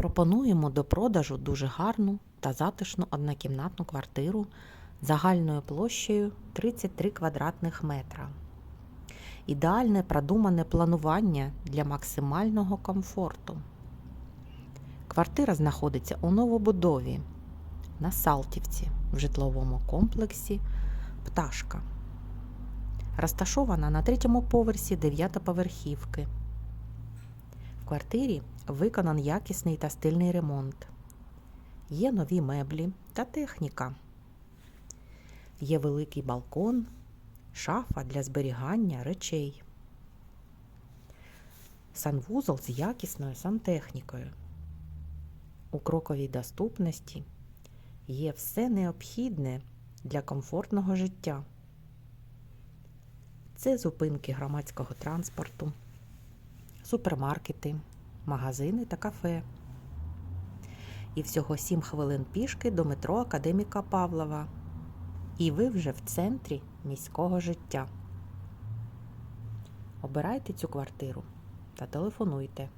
Пропонуємо до продажу дуже гарну та затишну однокімнатну квартиру загальною площею 33 квадратних метра. Ідеальне продумане планування для максимального комфорту. Квартира знаходиться у новобудові на Салтівці в житловому комплексі Пташка. Розташована на третьому поверсі дев'ятоповерхівки. В квартирі виконан якісний та стильний ремонт. Є нові меблі та техніка. Є великий балкон, шафа для зберігання речей. Санвузол з якісною сантехнікою. У кроковій доступності є все необхідне для комфортного життя. Це зупинки громадського транспорту, супермаркети, магазини та кафе. І всього 7 хвилин пішки до метро Академіка Павлова. І ви вже в центрі міського життя. Обирайте цю квартиру та телефонуйте